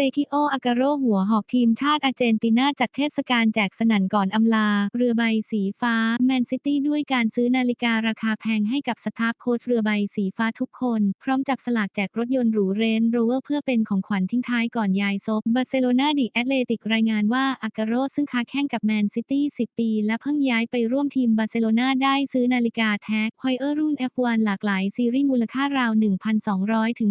เซคิโออากาโรหัวหอกทีมชาติอาร์เจนตินาจัดเทศกาลแจกสนั่นก่อนอำลา เรือใบสีฟ้า แมนซิตี้ด้วยการซื้อนาฬิการาคาแพงให้กับสตาฟโค้ชเรือใบสีฟ้าทุกคน พร้อมจับสลากแจกรถยนต์หรูเรนโรเวอร์เพื่อเป็นของขวัญทิ้งท้ายก่อนยายซบบาร์เซโลนาดิแอตเลติกรายงานว่าอากาโรซึ่งค้าแข่งกับแมนซิตี้ 10 ปี และเพิ่งย้ายไปร่วมทีมบาร์เซโลนาได้ซื้อนาฬิกาแท็กไฮเออร์รุ่น F1 หลากหลายซีรีส์มูลค่าราว 1,200ถึง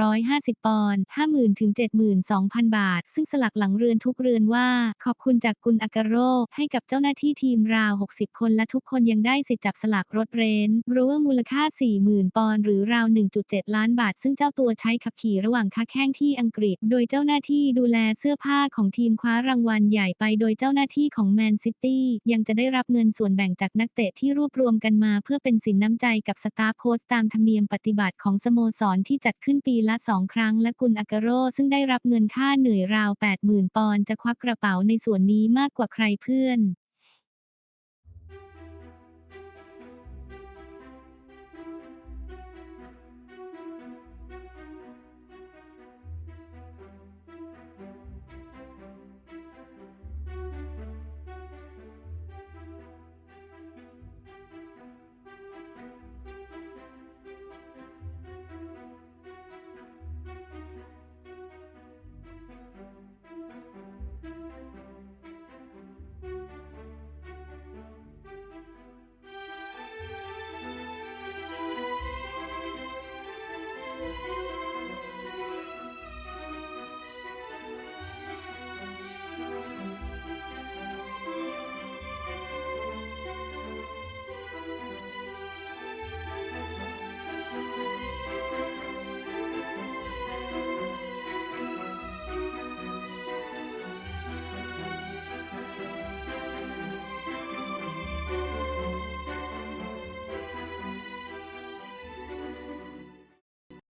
1,650 ปอนด์50,000ถึง72,000 บาท ซึ่งสลักหลังเรือนทุกเรือนว่า ขอบคุณจากกุนอากาโรให้กับเจ้าหน้าที่ทีมราว 60 คนและทุกคนยังได้สิทธิ์จับสลากรถเรนโรเวอร์มูลค่า 40,000 ปอนด์หรือราว 1.7 ล้านบาท ซึ่งเจ้าตัวใช้ขับขี่ระหว่างค้าแข้งที่อังกฤษ โดยเจ้าหน้าที่ดูแลเสื้อผ้าของทีมคว้ารางวัลใหญ่ไป โดยเจ้าหน้าที่ของแมนซิตี้ยังจะได้รับเงินส่วนแบ่งจากนักเตะที่รวบรวมกันมา เพื่อเป็นสินน้ำใจกับสตาฟโค้ชตามธรรมเนียมปฏิบัติของสโมสรที่จัดขึ้นปีละสองครั้งและกุนอากาโรซึ่งได้รับเงินค่าเหนื่อยราว 80,000 ปอนด์จะควักกระเป๋าในส่วนนี้มากกว่าใครเพื่อน